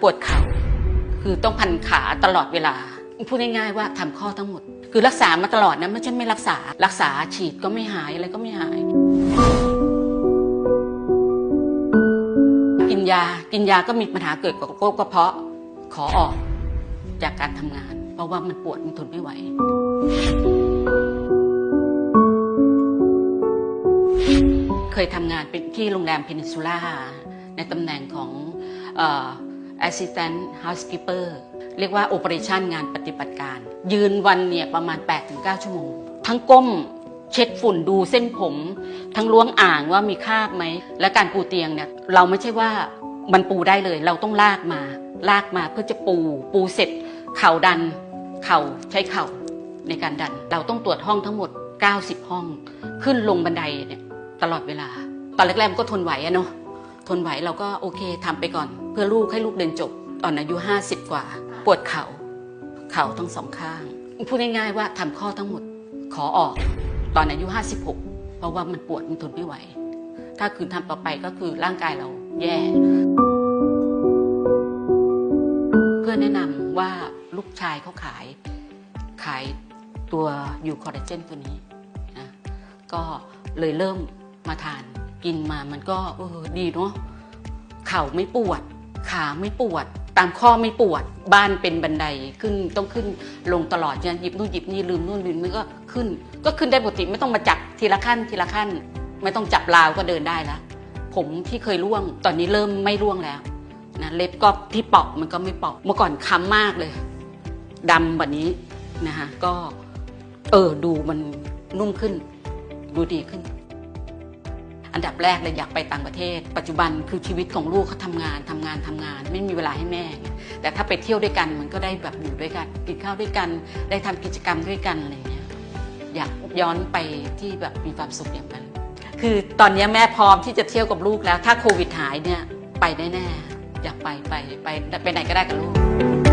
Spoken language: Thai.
ปวดเข่าคือต้องพันขาตลอดเวลา พูดง่ายๆว่าทำข้อทั้งหมด คือรักษามาตลอดนะไม่ใช่ไม่รักษา รักษาฉีดก็ไม่หายอะไรก็ไม่หาย กินยากินยาก็มีปัญหาเกิดกับโรคกระเพาะขอออกจากการทำงาน เพราะว่ามันปวดมันทนไม่ไหวเคยทำงานเป็นที่โรงแรมเพนินซูล่าในตำแหน่งของอ assistant housekeeper เรียกว่า operation งานปฏิบัติการ ยืนวันเนี่ยประมาณ 8-9 ชั่วโมง ทั้งก้มเช็ดฝุ่นดูเส้นผม ทั้งล้วงอ่างว่ามีคราบไหม และการปูเตียงเนี่ยเราไม่ใช่ว่ามันปูได้เลย เราต้องลากมา ลากมาเพื่อจะปู ปูเสร็จ เข่าดัน เข่าใช้เข่าในการดัน เราต้องตรวจห้องทั้งหมด 90 ห้อง ขึ้นลงบันไดเนี่ยตลอดเวลา ตอนแรกๆมันก็ทนไหวอะเนาะ ทนไหวเราก็โอเคทำไปก่อน เพื่อลูกให้ลูกเรียนจบตอนอายุ 50 กว่า ปวดเขา่าเข่าทั้งสองข้างพูดง่ายๆว่าทำข้อทั้งหมดขอออกตอนอายุ 56 เพราะว่ามันปวดมันทนไม่ไหว ถ้าคืนทำต่อไปก็คือร่างกายเราแย่ เพื่อนแนะนำว่าลูกชายเขาขาย ขายตัวยูคอลลาเจนตัวนี้นะก็เลยเริ่มมาทาน กินมามันก็เออดีเนาะเข่าไม่ปวด ขาไม่ปวด ตามข้อไม่ปวด บ้านเป็นบันไดขึ้นต้องขึ้นลงตลอดเนี่ยหยิบนู่นหยิบนี่ลืมนู่นลืมนี่ก็ขึ้น ก็ขึ้นได้ปกติไม่ต้องมาจับทีละขั้นทีละขั้น ไม่ต้องจับราวก็เดินได้แล้วผมที่เคยร่วงตอนนี้เริ่มไม่ร่วงแล้วนะเล็บก็ที่เปอกมันก็ไม่เปอกเมื่อก่อนค้ำมากเลยดำแบบนี้นะคะก็เออดูมันนุ่มขึ้น ดูดีขึ้น อันดับแรกเลยอยากไปต่างประเทศ ปัจจุบันคือชีวิตของลูกเขาทำงานทำงานทำงาน ไม่มีเวลาให้แม่ แต่ถ้าไปเที่ยวด้วยกันมันก็ได้แบบอยู่ด้วยกัน กินข้าวด้วยกัน ได้ทำกิจกรรมด้วยกันอะไรอย่างเงี้ยอยากย้อนไปที่แบบมีความสุขอย่างนั้น คือตอนนี้แม่พร้อมที่จะเที่ยวกับลูกแล้ว ถ้าโควิดหายเนี่ยไปแน่ๆอยากไปไปไปไปไหนก็ได้กับลูก